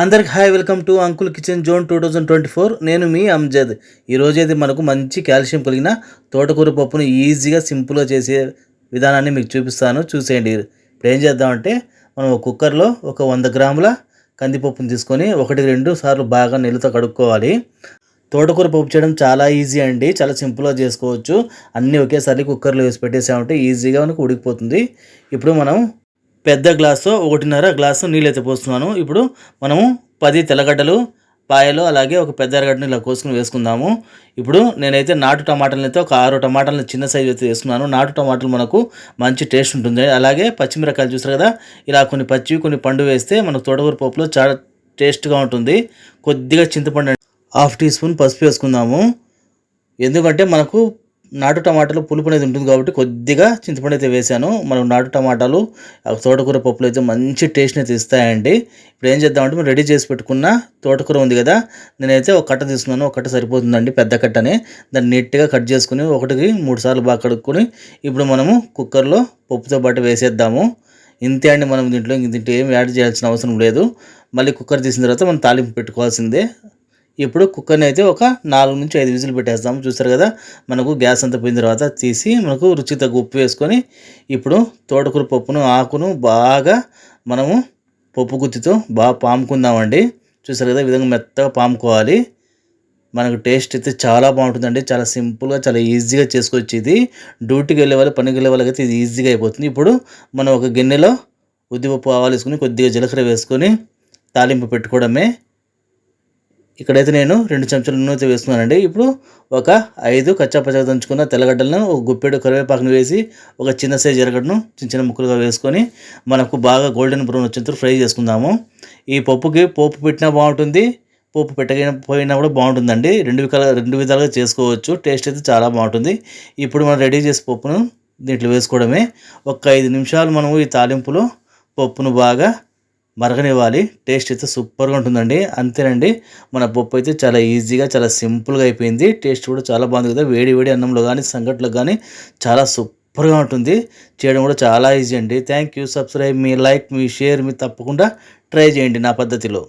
అందరికి hi welcome to Uncle Kitchen Zone two thousand twenty four. నేను మీ అమ్జద్ ఈరోజు అయితే మనకు మంచి కాల్షియం కలిగిన తోటకూర పప్పును ఈజీగా సింపుల్గా చేసే విధానాన్ని మీకు చూపిస్తాను. చూసేయండి. ఇప్పుడు ఏం చేద్దామంటే మనం ఒక కుక్కర్లో ఒక వంద గ్రాముల కందిపప్పును తీసుకొని ఒకటి రెండు సార్లు బాగా నీళ్ళతో కడుక్కోవాలి. తోటకూర పప్పు చేయడం చాలా ఈజీ అండి. చాలా సింపుల్గా చేసుకోవచ్చు. అన్నీ ఒకేసారి కుక్కర్లో వేసి పెట్టేసామంటే ఈజీగా మనకు ఉడికిపోతుంది. ఇప్పుడు మనం పెద్ద గ్లాసు ఒకటిన్నర గ్లాసు నీళ్ళు అయితే పోస్తున్నాను. ఇప్పుడు మనము పది తెల్లగడ్డలు పాయలు అలాగే ఒక పెద్ద ఎరగడ్డని ఇలా కోసుకుని వేసుకుందాము. ఇప్పుడు నేనైతే నాటు టమాటాలను అయితే ఒక ఆరు టమాటాలను చిన్న సైజు అయితే వేసుకున్నాను. నాటు టమాటాలు మనకు మంచి టేస్ట్ ఉంటుంది. అలాగే పచ్చిమిరకాయలు చూసారు కదా ఇలా కొన్ని పచ్చివి కొన్ని పండు వేస్తే మనకు తోటకూర పప్పులో చాలా టేస్ట్గా ఉంటుంది. కొద్దిగా చింతపండు హాఫ్ టీ స్పూన్ పసుపు వేసుకుందాము. ఎందుకంటే మనకు నాటు టమాటాలు పులుపు అనేది ఉంటుంది కాబట్టి కొద్దిగా చింతపండు అయితే వేసాను మనం నాటు టమాటాలు ఆ తోటకూర పప్పులు అయితే మంచి టేస్ట్ని అయితే ఇస్తాయండి. ఇప్పుడు ఏం చేద్దామంటే మనం రెడీ చేసి పెట్టుకున్న తోటకూర ఉంది కదా నేనైతే ఒక కట్ట తీసుకున్నాను. ఒక కట్ట సరిపోతుందండి పెద్ద కట్టని. దాన్ని నీట్గా కట్ చేసుకుని ఒకటికి మూడు సార్లు బాగా కడుక్కొని ఇప్పుడు మనము కుక్కర్లో పప్పుతో పాటు వేసేద్దాము. ఇంతే అండి మనం దీంట్లో ఇంక దీంట్లో ఏం యాడ్ చేయాల్సిన అవసరం లేదు. మళ్ళీ కుక్కర్ తీసిన తర్వాత మనం తాలింపు పెట్టుకోవాల్సిందే. ఇప్పుడు కుక్కర్ని అయితే ఒక నాలుగు నుంచి ఐదు విజిల్ పెట్టేస్తాము చూస్తారు కదా? మనకు గ్యాస్ అంతా పోయిన తర్వాత తీసి మనకు రుచి తగ్గ ఉప్పు వేసుకొని ఇప్పుడు తోటకూర పప్పును ఆకును బాగా మనము పప్పు గుత్తితో బాగా పాముకుందామండి. చూసారు కదా? విధంగా మెత్తగా పాముకోవాలి. మనకు టేస్ట్ అయితే చాలా బాగుంటుందండి. చాలా సింపుల్గా చాలా ఈజీగా చేసుకోవచ్చు ఇది డ్యూటీకి వెళ్ళే వాళ్ళు పనికి వెళ్ళే వాళ్ళకి అయితే ఇది ఈజీగా అయిపోతుంది. ఇప్పుడు మనం ఒక గిన్నెలో ఉద్దిపప్పు ఆవాలు వేసుకొని కొద్దిగా జీలకర్ర వేసుకొని తాలింపు పెట్టుకోవడమే ఇక్కడైతే నేను రెండు చెంచాల నూనె అయితే వేస్తున్నానండి. ఇప్పుడు ఒక ఐదు కచ్చాపచ్చగా దంచుకున్న తెల్లగడ్డలను ఒక గుప్పెడు కరివేపాకును వేసి ఒక చిన్న సైజు ఎరగడ్డను చిన్న చిన్న ముక్కలుగా వేసుకొని మనకు బాగా గోల్డెన్ బ్రౌన్ వచ్చేంత ఫ్రై చేసుకుందాము. ఈ పప్పుకి పోపు పెట్టినా బాగుంటుంది. పోపు పెట్టకపోయినా కూడా బాగుంటుందండి. రెండు విధాల రెండు విధాలుగా చేసుకోవచ్చు. టేస్ట్ అయితే చాలా బాగుంటుంది. ఇప్పుడు మనం రెడీ చేసే పప్పును దీంట్లో వేసుకోవడమే. ఒక ఐదు నిమిషాలు మనము ఈ తాలింపులో పప్పును బాగా మరగనివ్వాలి. టేస్ట్ అయితే సూపర్గా ఉంటుందండి. అంతేనండి. మన పప్పు అయితే చాలా ఈజీగా చాలా సింపుల్గా అయిపోయింది. టేస్ట్ కూడా చాలా బాగుంది కదా. వేడి వేడి అన్నంలో కానీ సంగట్లో కానీ చాలా సూపర్గా ఉంటుంది. చేయడం కూడా చాలా ఈజీ అండి. Thank you. సబ్స్క్రైబ్ మీ లైక్ మీ షేర్ మీ తప్పకుండా ట్రై చేయండి నా పద్ధతిలో.